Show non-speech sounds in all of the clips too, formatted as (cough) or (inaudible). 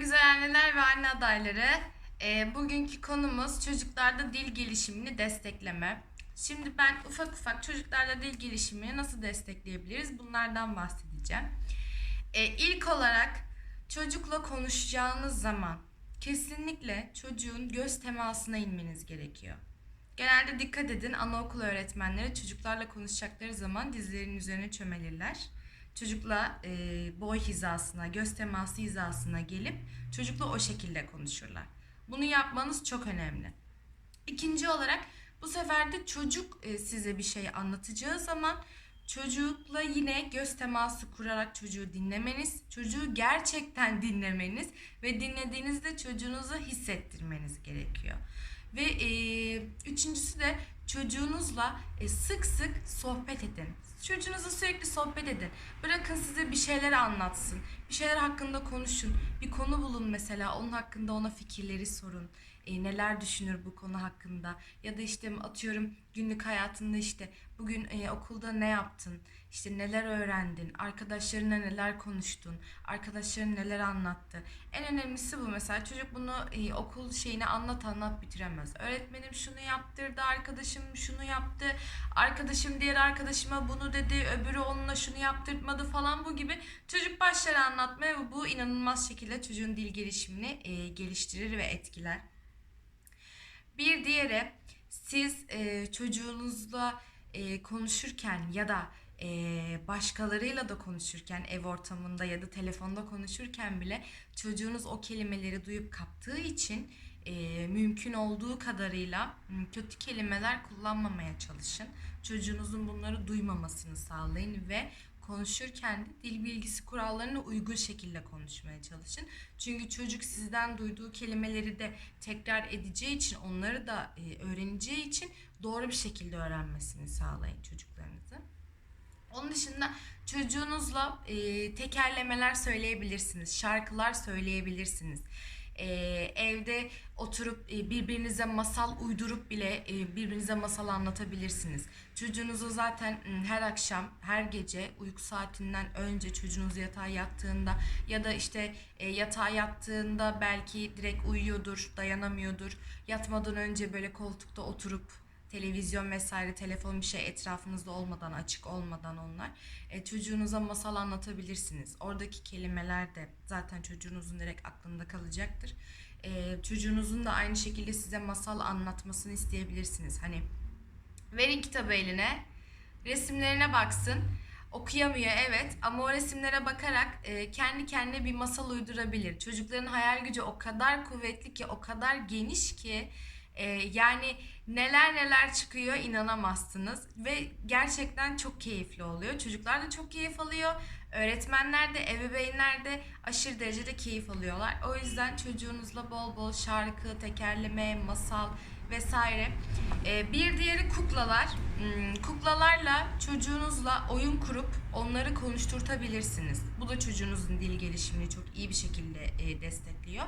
güzel anneler ve anne adayları. Ee, bugünkü konumuz çocuklarda dil gelişimini destekleme. Şimdi ben ufak ufak çocuklarda dil gelişimini nasıl destekleyebiliriz bunlardan bahsedeceğim. Ee, ilk olarak çocukla konuşacağınız zaman kesinlikle çocuğun göz temasına inmeniz gerekiyor. Genelde dikkat edin anaokul öğretmenleri çocuklarla konuşacakları zaman dizlerinin üzerine çömelirler. Çocukla e, boy hizasına, göz teması hizasına gelip çocukla o şekilde konuşurlar. Bunu yapmanız çok önemli. İkinci olarak bu sefer de çocuk e, size bir şey anlatacağı zaman çocukla yine göz teması kurarak çocuğu dinlemeniz, çocuğu gerçekten dinlemeniz ve dinlediğinizde çocuğunuza hissettirmeniz gerekiyor. Ve e, üçüncüsü de çocuğunuzla e, sık sık sohbet edin. Çocuğunuzla sürekli sohbet edin. Bırakın size bir şeyler anlatsın. Bir şeyler hakkında konuşun. Bir konu bulun mesela. Onun hakkında ona fikirleri sorun. E, neler düşünür bu konu hakkında? Ya da işte atıyorum günlük hayatında işte bugün e, okulda ne yaptın? İşte neler öğrendin? Arkadaşlarına neler konuştun? Arkadaşların neler anlattı? En önemlisi bu mesela. Çocuk bunu e, okul şeyini anlat anlat bitiremez. Öğretmenim şunu yaptırdı, arkadaşım şunu yaptı, arkadaşım diğer arkadaşıma bunu dedi, öbürü onunla şunu yaptırtmadı falan bu gibi. Çocuk başlar anlatmaya ve bu inanılmaz şekilde çocuğun dil gelişimini e, geliştirir ve etkiler. Bir diğeri siz e, çocuğunuzla e, konuşurken ya da e, başkalarıyla da konuşurken ev ortamında ya da telefonda konuşurken bile çocuğunuz o kelimeleri duyup kaptığı için e, mümkün olduğu kadarıyla kötü kelimeler kullanmamaya çalışın. Çocuğunuzun bunları duymamasını sağlayın ve konuşurken de dil bilgisi kurallarına uygun şekilde konuşmaya çalışın. Çünkü çocuk sizden duyduğu kelimeleri de tekrar edeceği için, onları da e, öğreneceği için doğru bir şekilde öğrenmesini sağlayın çocuklarınızı. Onun dışında çocuğunuzla e, tekerlemeler söyleyebilirsiniz, şarkılar söyleyebilirsiniz. E, evde oturup e, birbirinize masal uydurup bile e, birbirinize masal anlatabilirsiniz. Çocuğunuzu zaten m, her akşam, her gece uyku saatinden önce çocuğunuz yatağa yattığında ya da işte e, yatağa yattığında belki direkt uyuyordur, dayanamıyordur. Yatmadan önce böyle koltukta oturup televizyon vesaire telefon bir şey etrafınızda olmadan açık olmadan onlar e, çocuğunuza masal anlatabilirsiniz. Oradaki kelimeler de zaten çocuğunuzun direkt aklında kalacaktır. E, çocuğunuzun da aynı şekilde size masal anlatmasını isteyebilirsiniz. Hani verin kitabı eline, resimlerine baksın. Okuyamıyor evet ama o resimlere bakarak e, kendi kendine bir masal uydurabilir. Çocukların hayal gücü o kadar kuvvetli ki, o kadar geniş ki e, yani neler neler çıkıyor inanamazsınız ve gerçekten çok keyifli oluyor. Çocuklar da çok keyif alıyor. Öğretmenler de, ebeveynler de aşırı derecede keyif alıyorlar. O yüzden çocuğunuzla bol bol şarkı, tekerleme, masal vesaire. Ee, bir diğeri kuklalar. Hmm, Kuklalarla çocuğunuzla oyun kurup onları konuşturtabilirsiniz. Bu da çocuğunuzun dil gelişimini çok iyi bir şekilde e, destekliyor.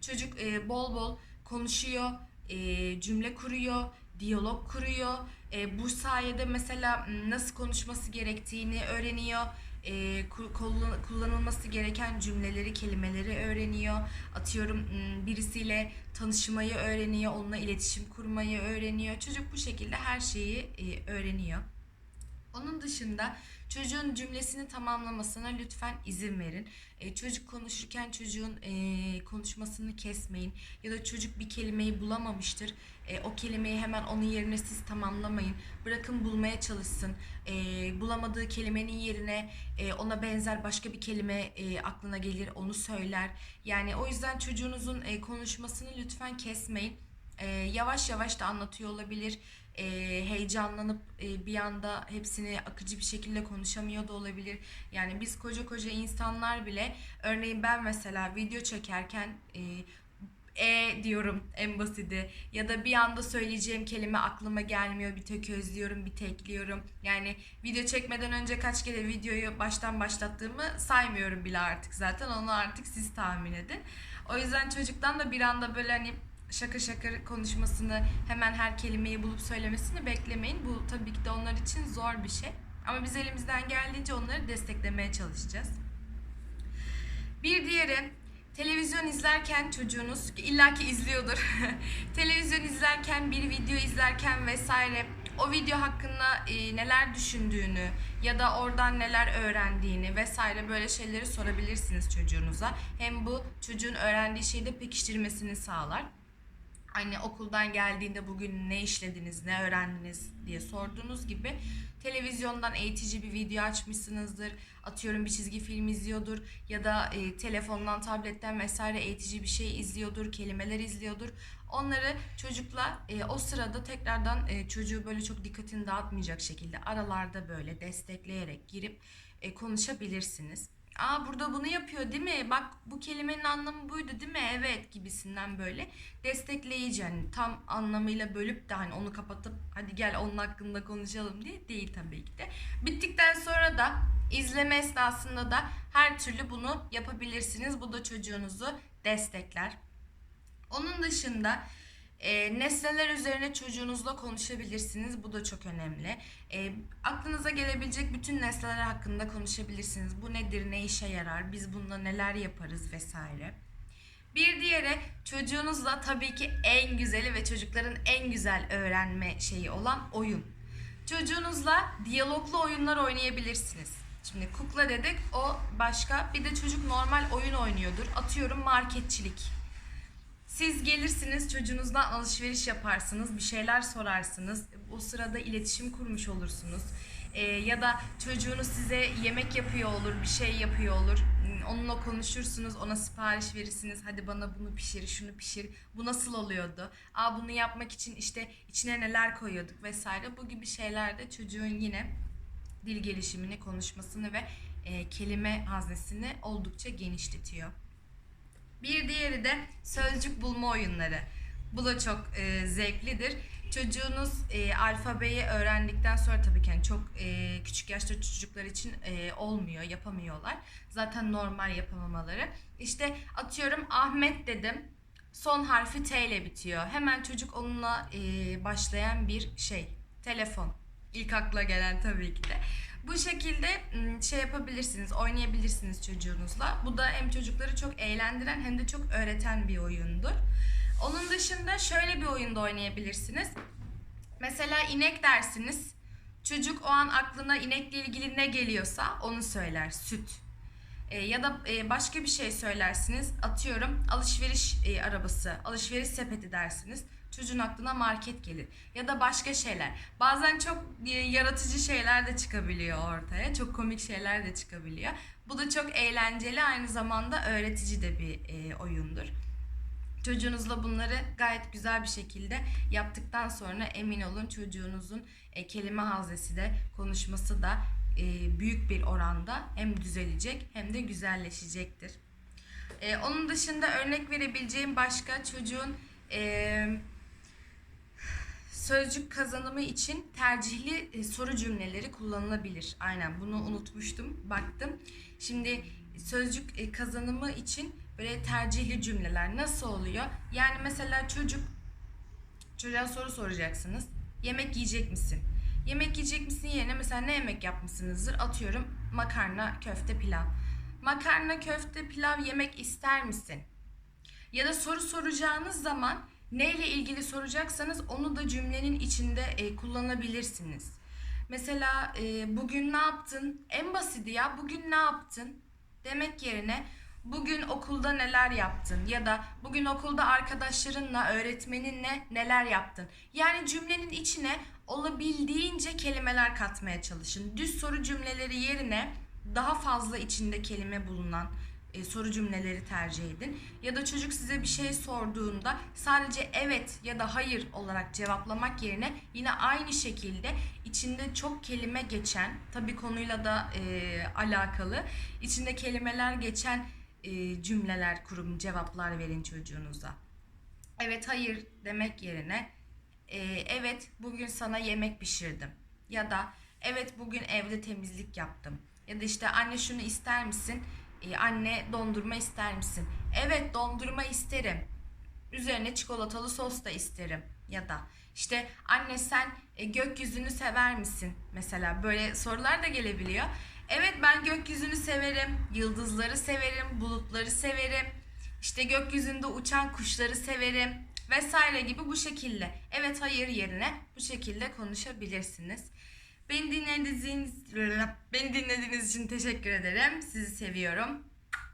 Çocuk e, bol bol konuşuyor, e, cümle kuruyor, diyalog kuruyor. E, bu sayede mesela nasıl konuşması gerektiğini öğreniyor. E, ku- kullan- kullanılması gereken cümleleri, kelimeleri öğreniyor. Atıyorum birisiyle tanışmayı öğreniyor, onunla iletişim kurmayı öğreniyor. Çocuk bu şekilde her şeyi e, öğreniyor. Onun dışında çocuğun cümlesini tamamlamasına lütfen izin verin. E, çocuk konuşurken çocuğun e, konuşmasını kesmeyin. Ya da çocuk bir kelimeyi bulamamıştır. E, o kelimeyi hemen onun yerine siz tamamlamayın. Bırakın bulmaya çalışsın. E, bulamadığı kelimenin yerine e, ona benzer başka bir kelime e, aklına gelir, onu söyler. Yani o yüzden çocuğunuzun e, konuşmasını lütfen kesmeyin. E, yavaş yavaş da anlatıyor olabilir. E, heyecanlanıp e, bir anda hepsini akıcı bir şekilde konuşamıyor da olabilir. Yani biz koca koca insanlar bile örneğin ben mesela video çekerken e, e diyorum en basiti ya da bir anda söyleyeceğim kelime aklıma gelmiyor bir tek özlüyorum bir tekliyorum yani video çekmeden önce kaç kere videoyu baştan başlattığımı saymıyorum bile artık zaten. Onu artık siz tahmin edin. O yüzden çocuktan da bir anda böyle hani şaka şaka konuşmasını hemen her kelimeyi bulup söylemesini beklemeyin bu tabii ki de onlar için zor bir şey ama biz elimizden geldiğince onları desteklemeye çalışacağız bir diğeri Televizyon izlerken çocuğunuz illaki izliyordur. (laughs) Televizyon izlerken, bir video izlerken vesaire o video hakkında e, neler düşündüğünü ya da oradan neler öğrendiğini vesaire böyle şeyleri sorabilirsiniz çocuğunuza. Hem bu çocuğun öğrendiği şeyi de pekiştirmesini sağlar. Hani okuldan geldiğinde bugün ne işlediniz, ne öğrendiniz diye sorduğunuz gibi televizyondan eğitici bir video açmışsınızdır. Atıyorum bir çizgi film izliyordur ya da e, telefondan, tabletten vesaire eğitici bir şey izliyordur, kelimeler izliyordur. Onları çocukla e, o sırada tekrardan e, çocuğu böyle çok dikkatini dağıtmayacak şekilde aralarda böyle destekleyerek girip e, konuşabilirsiniz. Aa burada bunu yapıyor değil mi? Bak bu kelimenin anlamı buydu değil mi? Evet gibisinden böyle destekleyici hani tam anlamıyla bölüp de hani onu kapatıp hadi gel onun hakkında konuşalım diye değil tabii ki de. Bittikten sonra da izleme esnasında da her türlü bunu yapabilirsiniz. Bu da çocuğunuzu destekler. Onun dışında e, nesneler üzerine çocuğunuzla konuşabilirsiniz. Bu da çok önemli. E, aklınıza gelebilecek bütün nesneler hakkında konuşabilirsiniz. Bu nedir, ne işe yarar, biz bununla neler yaparız vesaire. Bir diğeri çocuğunuzla tabii ki en güzeli ve çocukların en güzel öğrenme şeyi olan oyun. Çocuğunuzla diyaloglu oyunlar oynayabilirsiniz. Şimdi kukla dedik o başka. Bir de çocuk normal oyun oynuyordur. Atıyorum marketçilik. Siz gelirsiniz çocuğunuzdan alışveriş yaparsınız, bir şeyler sorarsınız. O sırada iletişim kurmuş olursunuz. Ee, ya da çocuğunuz size yemek yapıyor olur, bir şey yapıyor olur. Onunla konuşursunuz, ona sipariş verirsiniz. Hadi bana bunu pişir, şunu pişir. Bu nasıl oluyordu? Aa bunu yapmak için işte içine neler koyuyorduk vesaire. Bu gibi şeylerde çocuğun yine dil gelişimini, konuşmasını ve e, kelime haznesini oldukça genişletiyor. Bir diğeri de sözcük bulma oyunları. Bu da çok e, zevklidir. Çocuğunuz e, alfabeyi öğrendikten sonra tabii ki yani çok e, küçük yaşta çocuklar için e, olmuyor, yapamıyorlar. Zaten normal yapamamaları. İşte atıyorum Ahmet dedim. Son harfi T ile bitiyor. Hemen çocuk onunla e, başlayan bir şey. Telefon. İlk akla gelen tabii ki de. Bu şekilde şey yapabilirsiniz, oynayabilirsiniz çocuğunuzla. Bu da hem çocukları çok eğlendiren hem de çok öğreten bir oyundur. Onun dışında şöyle bir oyunda oynayabilirsiniz. Mesela inek dersiniz. Çocuk o an aklına inekle ilgili ne geliyorsa onu söyler. Süt. E, ya da e, başka bir şey söylersiniz. Atıyorum alışveriş e, arabası, alışveriş sepeti dersiniz. Çocuğun aklına market gelir. Ya da başka şeyler. Bazen çok e, yaratıcı şeyler de çıkabiliyor ortaya. Çok komik şeyler de çıkabiliyor. Bu da çok eğlenceli aynı zamanda öğretici de bir e, oyundur. Çocuğunuzla bunları gayet güzel bir şekilde yaptıktan sonra emin olun çocuğunuzun e, kelime haznesi de konuşması da büyük bir oranda hem düzelecek hem de güzelleşecektir. E, onun dışında örnek verebileceğim başka çocuğun e, sözcük kazanımı için tercihli e, soru cümleleri kullanılabilir. Aynen bunu unutmuştum. Baktım. Şimdi sözcük e, kazanımı için böyle tercihli cümleler nasıl oluyor? Yani mesela çocuk çocuğa soru soracaksınız. Yemek yiyecek misin? Yemek yiyecek misin yerine mesela ne yemek yapmışsınızdır? Atıyorum makarna, köfte, pilav. Makarna, köfte, pilav yemek ister misin? Ya da soru soracağınız zaman neyle ilgili soracaksanız onu da cümlenin içinde e, kullanabilirsiniz. Mesela e, bugün ne yaptın? En basiti ya bugün ne yaptın? Demek yerine bugün okulda neler yaptın? Ya da bugün okulda arkadaşlarınla, öğretmeninle neler yaptın? Yani cümlenin içine olabildiğince kelimeler katmaya çalışın. Düz soru cümleleri yerine daha fazla içinde kelime bulunan e, soru cümleleri tercih edin. Ya da çocuk size bir şey sorduğunda sadece evet ya da hayır olarak cevaplamak yerine yine aynı şekilde içinde çok kelime geçen, tabii konuyla da e, alakalı, içinde kelimeler geçen e, cümleler kurum, cevaplar verin çocuğunuza. Evet hayır demek yerine e, evet bugün sana yemek pişirdim ya da evet bugün evde temizlik yaptım ya da işte anne şunu ister misin? E, anne dondurma ister misin? Evet dondurma isterim. Üzerine çikolatalı sos da isterim. Ya da işte anne sen gökyüzünü sever misin? Mesela böyle sorular da gelebiliyor. Evet ben gökyüzünü severim, yıldızları severim, bulutları severim. işte gökyüzünde uçan kuşları severim vesaire gibi bu şekilde. Evet hayır yerine bu şekilde konuşabilirsiniz. Beni dinlediğiniz, beni dinlediğiniz için teşekkür ederim. Sizi seviyorum.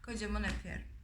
Kocaman öpüyorum.